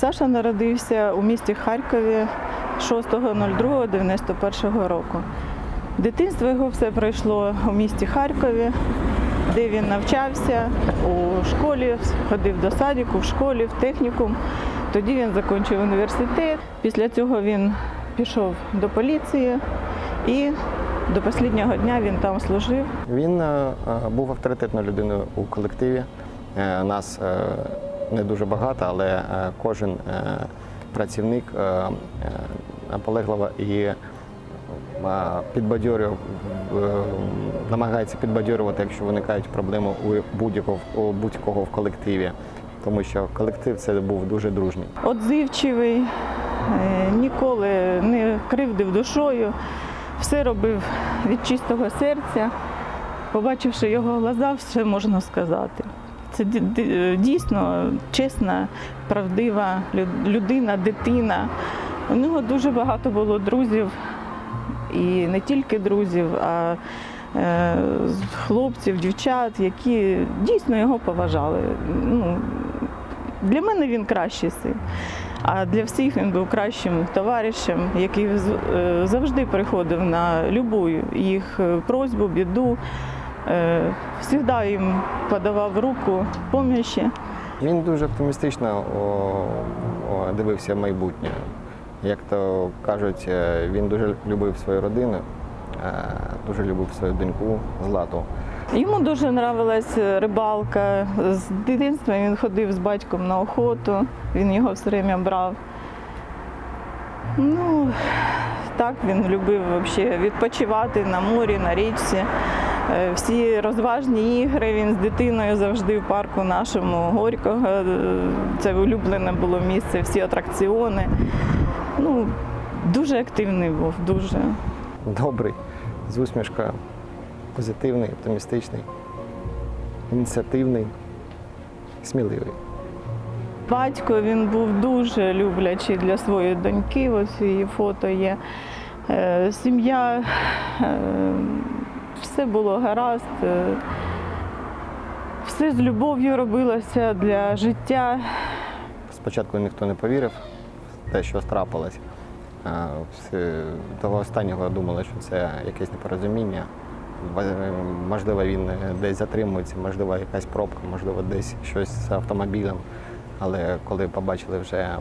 Саша народився у місті Харкові 6.02.91 року. Дитинство його все пройшло у місті Харкові, де він навчався у школі, ходив до садіку, в школі, в технікум. Тоді він закінчив університет. Після цього він пішов до поліції і до останнього дня він там служив. Він е, е, був авторитетною людиною у колективі. Е, Нас не дуже багато, але е, кожен е, працівник е, наполегливо і підбадьорював, е, намагається підбадьорювати, якщо виникають проблеми у будь-якого будь-кого в колективі. Тому що колектив це був дуже дружній. Отзивчивий, ніколи не кривдив душою, все робив від чистого серця. Побачивши його глаза, все можна сказати. Це ді- ді- дійсно чесна, правдива людина, дитина. У нього дуже багато було друзів, і не тільки друзів, а е, хлопців, дівчат, які дійсно його поважали. Ну, для мене він кращий син. А для всіх він був кращим товаришем, який е, завжди приходив на любу їх е, просьбу, біду. Е, Завжди їм подавав руку помічі. Він дуже оптимістично дивився майбутнє. Як то кажуть, е, він дуже любив свою родину, е, дуже любив свою доньку Злату. Йому дуже нравилась рибалка. З дитинства він ходив з батьком на охоту, він його все время брав. Ну, так він любив вообще відпочивати на морі, на річці. Е, Всі розважні ігри він з дитиною завжди в парку нашому Горького. Е, Це улюблене було місце, всі атракціони. Ну, дуже активний був, дуже. Добрий, з усмішкою, позитивний, оптимістичний, ініціативний, сміливий. Батько він був дуже люблячий для своєї доньки. Ось її фото є. Е, Сім'я, все було гаразд. е, Все з любов'ю робилося для життя. Спочатку ніхто не повірив в те, що трапилось. Е, Того останнього думали, що це якесь непорозуміння. Можливо, він десь затримується, можливо, якась пробка, можливо, десь щось з автомобілем. Але коли побачили вже е,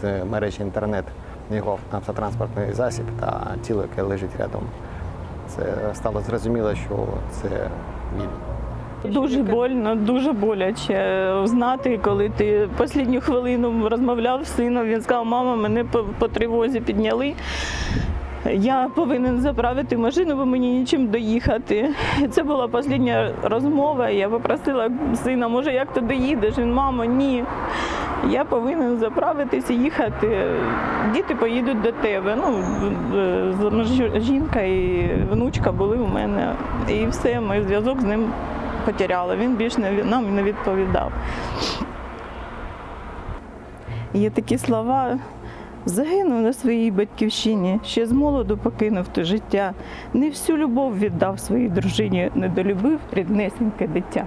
з мережі інтернет його автотранспортний засіб та тіло, яке лежить рядом, це стало зрозуміло, що це він. Дуже больно, дуже боляче знати, коли ти останню хвилину розмовляв з сином. Він сказав, мама, мене по, по тривозі підняли. Я повинен заправити машину, бо мені нічим доїхати. Це була остання розмова. Я попросила сина, може, як ти доїдеш? Він, мамо, ні. Я повинен заправитися їхати. Діти поїдуть до тебе. Ну, е, жінка і внучка були у мене. І все, ми зв'язок з ним потеряли. Він більше нам не відповідав. Є такі слова. Загинув на своїй батьківщині, ще з молоду покинув те життя. Не всю любов віддав своїй дружині, недолюбив ріднесеньке дитя.